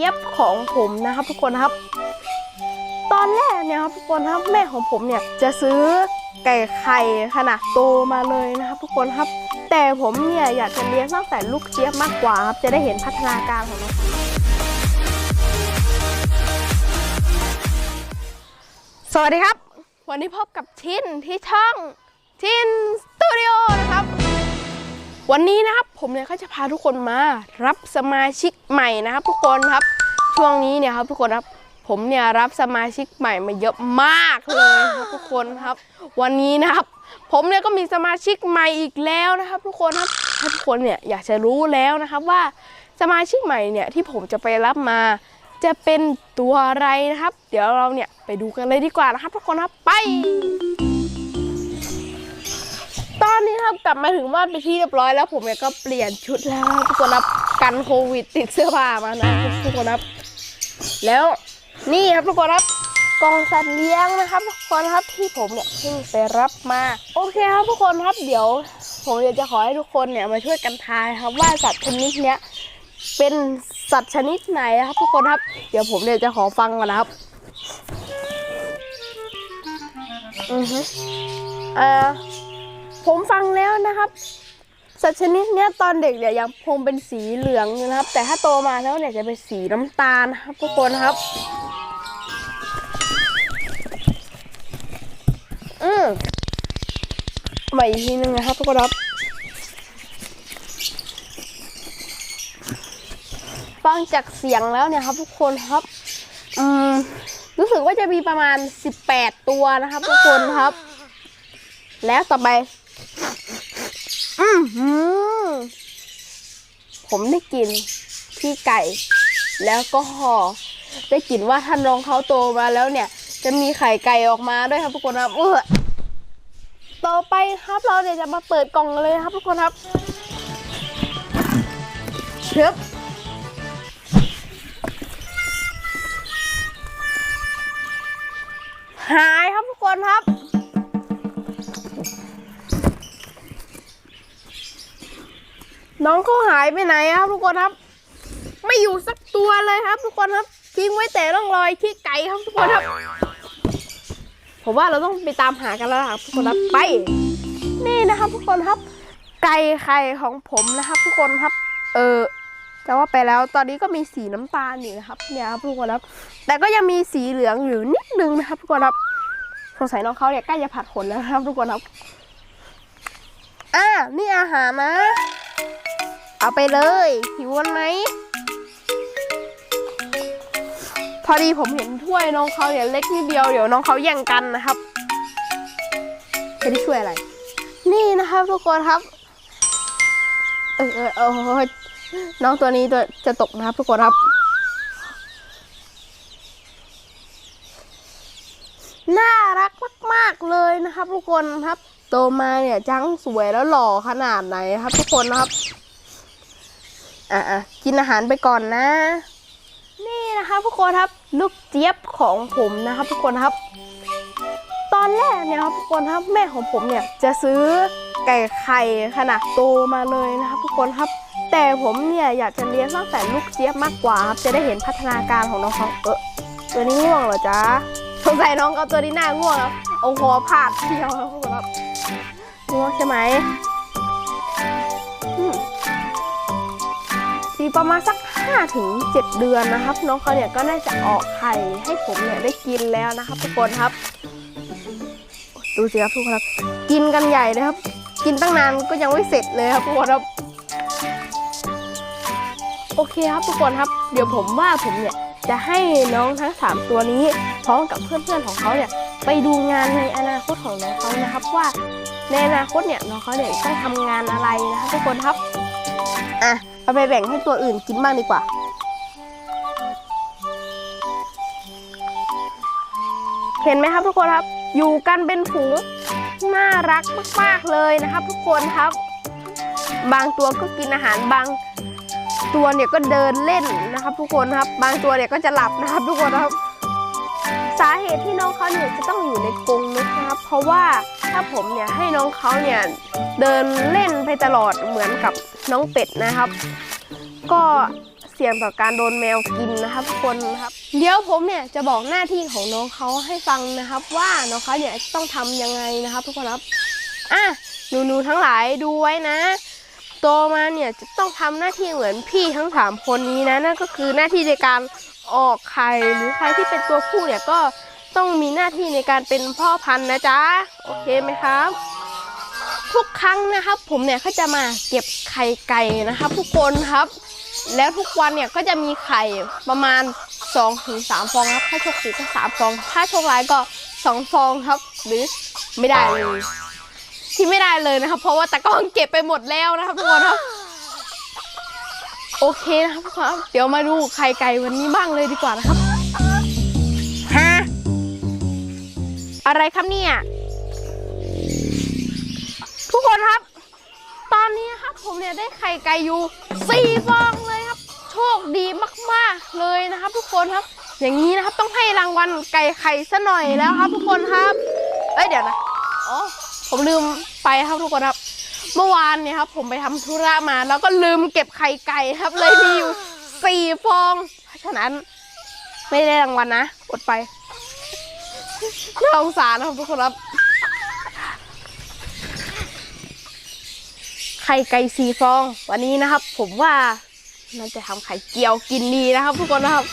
เย็บของผมนะครับ ทุกคนครับ ตอนแรกเนี่ยครับทุกคนครับแม่ของผมเนี่ยจะซื้อไก่ไข่ขนาดโตมาเลยนะครับ ทุกคนครับ แต่ผมเนี่ยอยากจะเลี้ยงตั้งแต่ลูกเจี๊ยบมากกว่าครับจะได้เห็นพัฒนาการของน้องสวัสดีครับ วันนี้พบกับชินที่ช่องชินสตูดิโอนะครับ วันนี้นะครับผมเนี่ยก็จะพาทุกคนมารับสมาชิกใหม่นะครับ ทุกคนครับช่วงนี้เนี่ยครับทุกคนครับผมเนี่ยรับสมาชิกใหม่มาเยอะมากเลยครับทุกคนครับ วันนี้นะครับ ผมเนี่ยก็มีสมาชิกใหม่อีกแล้วนะครับ ทุกคนครับถ้าทุกคนเนี่ยอยากจะรู้แล้วนะครับว่าสมาชิกใหม่เนี่ยที่ผมจะไปรับมา จะเป็นตัวอะไรนะครับ เดี๋ยวเราเนี่ยไปดูกันเลยดีกว่านะครับทุกคนครับไป ครับกลับมาถึงบ้านไปที่เรียบร้อยแล้วผมเนี่ยก็เปลี่ยนชุดแล้วทุกคนครับกันโควิดติดเสื้อผ้ามานะทุกคนครับ แล้วนี่ครับทุกคนครับกองสัตว์เลี้ยงนะครับทุกคนครับที่ผมเนี่ยเพิ่งไปรับมาโอเคครับทุกคนครับเดี๋ยว ผมอยากจะขอให้ทุกคนเนี่ยมาช่วยกันทายครับว่าสัตว์ชนิดเนี้ยเป็นสัตว์ชนิดไหนครับ ทุกคนครับเดี๋ยวผมเนี่ยจะขอฟังก่อนนะครับอือฮึอ่า ผมฟังแล้วนะครับ สัตว์ชนิดเนี้ยตอนเด็กเนี่ยยังคงเป็นสีเหลืองอยู่นะครับ แต่ถ้าโตมาแล้วเนี่ยจะเป็นสีน้ำตาลนะครับทุกคนครับ อืมใหม่อีกทีนึงนะครับทุกคนครับฟังจากเสียงแล้วเนี่ยครับ ทุกคนครับ อืมรู้สึกว่าจะมีประมาณ 18 ตัวนะครับ ทุกคนครับ แล้วต่อไป ผมได้กลินพี่ไก่ แล้วก็ห่อได้กลิ่นว่าท่านรองเขาโตมาแล้วเนี่ย จะมีไข่ไก่ออกมาด้วยครับทุกคนครับเออต่อไปครับเราเดี๋ยวจะมาเปิดกล่องเลยครับทุกคนครับเชิบหายครับทุกคนครับ น้องเขาหายไปไหนครับทุกคนครับ ไม่อยู่สักตัวเลยครับ ทุกคนครับ ทิ้งไว้แต่ร่องรอยที่ไก่ครับทุกคนครับ ผมว่าเราต้องไปตามหากันแล้วครับทุกคนครับไป นี่นะครับ ทุกคนครับ ไก่ไข่ของผมนะครับ ทุกคนครับ เออจะว่าไปแล้วตอนนี้ก็มีสีน้ำตาลอยู่นะครับ เนี่ยครับทุกคนครับ แต่ก็ยังมีสีเหลืองอยู่นิดนึงนะครับ ทุกคนครับสงสัยน้องเขาเนี่ยใกล้จะผัดขนแล้วครับ ทุกคนครับอ่านี่อาหารนะ เอาไปเลยหิวนไหมพอดีผมเห็นถ้วยน้องเขาเนี่ยเล็กนิดเดียวเดี๋ยวน้องเขาแย่งกันนะครับจะได้ช่วยอะไร นี่นะครับทุกคนครับ เออเออเออน้องตัวนี้ตัวจะตกนะครับทุกคนครับ น่ารักมากๆเลยนะครับ ทุกคนครับ โตมาเนี่ยจังสวยแล้วหล่อขนาดไหนครับ ทุกคนนะครับ อะอะกินอาหารไปก่อนนะ นี่นะคะทุกคนครับลูกเจี๊ยบของผมนะครับ ทุกคนครับ ตอนแรกเนี่ยครับทุกคนครับแม่ของผมเนี่ยจะซื้อไก่ไข่ขนาดโตมาเลยนะครับ ทุกคนครับ แต่ผมเนี่ยอยากจะเลี้ยงตั้งแต่ลูกเจี๊ยบมากกว่าครับ จะได้เห็นพัฒนาการของน้องเขาเออตัวนี้ง่วงเหรอจ๊ะสงสัยน้องเขาตัวนี้หน้าง่วงครับเอาหัวผาดเที่ยวครับทุกคนครับง่วงใช่ไหม ประมาณสัก5ถึง7เดือนนะครับ น้องเขาเนี่ยก็น่าจะออกไข่ให้ผมเนี่ยได้กินแล้วนะครับ ทุกคนครับ ดูสิครับทุกคนครับ กินกันใหญ่เลยครับ กินตั้งนานก็ยังไม่เสร็จเลยครับทุกคนครับโอเคครับทุกคนครับ เดี๋ยวผมว่าผมเนี่ยจะให้น้องทั้ง 3 ตัวนี้พร้อมกับเพื่อนๆของเขาเนี่ยไปดูงานในอนาคตของน้องเขานะครับ ว่าในอนาคตเนี่ยน้องเขาเนี่ยต้องทำงานอะไรนะครับทุกคนครับอะ เอาไปแบ่งให้ตัวอื่นกินบ้างดีกว่า เห็นไหมครับทุกคนครับ อยู่กันเป็นฝูงน่ารักมากๆเลยนะครับ ทุกคนครับ บางตัวก็กินอาหารบางตัวเนี่ยก็เดินเล่นนะครับ ทุกคนครับ บางตัวเนี่ยก็จะหลับนะครับ ทุกคนครับ สาเหตุที่น้องเขาเนี่ยจะต้องอยู่ในกรงนะครับ เพราะว่าถ้าผมเนี่ยให้น้องเขาเนี่ยเดินเล่นไปตลอดเหมือนกับ น้องเป็ดนะครับ ก็เสี่ยงต่อการโดนแมวกินนะครับทุกคนนะครับ เดี๋ยวผมเนี่ยจะบอกหน้าที่ของน้องเขาให้ฟังนะครับ ว่าน้องเขาเนี่ยต้องทำยังไงนะครับ ทุกคนครับอะหนูๆทั้งหลายดูไว้นะโตมาเนี่ยจะต้องทำหน้าที่เหมือนพี่ทั้งสามคนนี้นะนั่นก็คือหน้าที่ในการออกไข่หรือใครที่เป็นตัวผู้เนี่ยก็ต้องมีหน้าที่ในการเป็นพ่อพันธุ์นะจ๊ะโอเคไหมครับ ทุกครั้งนะครับ ผมเนี่ยก็จะมาเก็บไข่ไก่นะครับ ทุกคนครับ แล้วทุกวันเนี่ยก็จะมีไข่ประมาณ2-3ถึงฟองครับ ถ้าโชคดีก็3ฟอง ถ้าโชคร้ายก็ 2 ฟองครับ หรือไม่ได้เลย ที่ไม่ได้เลยนะครับ เพราะว่าตะกร้องเก็บไปหมดแล้วนะครับทุกคนครับโอเคนะครับทุกคนครับ เดี๋ยวมาดูไข่ไก่วันนี้บ้างเลยดีกว่านะครับฮะอะไรครับเนี่ย ทุกคนครับ ตอนนี้นะครับผม เนี่ยได้ไข่ไก่อยู่สี่ฟองเลยครับ โชคดีมากๆเลยนะครับ ทุกคนครับ อย่างนี้นะครับต้องให้รางวัลไก่ไข่ซะหน่อยแล้วครับ ทุกคนครับเอ้ยเดี๋ยวนะอ๋อผมลืมไปครับทุกคนครับ เมื่อวานเนี่ยครับ ผมไปทำธุระมา แล้วก็ลืมเก็บไข่ไก่ครับ เลยมีอยู่สี่ฟองเพราะฉะนั้นไม่ได้รางวัลนะอดไปน่าสงสารนะครับทุกคนครับ ข่ไก่สีฟอง วันนี้นะครับ ผมว่าน่าจะทำไข่เจียวกินดีนะครับ ทุกคนนะครับ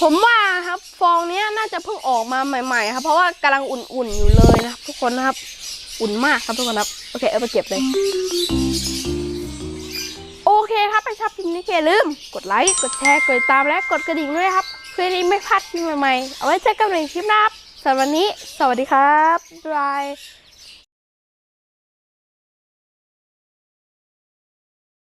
ผมว่าครับฟองเนี้ยน่าจะเพิ่งออกมาใหม่ๆครับ เพราะว่ากำลังอุ่นๆอยู่เลยนะครับ ทุกคนนะครับ อุ่นมากครับทุกคนครับ โอเคเอาไปเก็บเลยโอเคครับไปชอบคลิปนี้อย่าลืม กดไลค์กดแชร์กดติดตามและกดกระดิ่งด้วยครับเพื่อที่ไม่พลาดคลิปใหม่ๆเอาไว้เจอกันในคลิปหน้าครับสำหรับวันนี้ สวัสดีครับบ๊ายบาย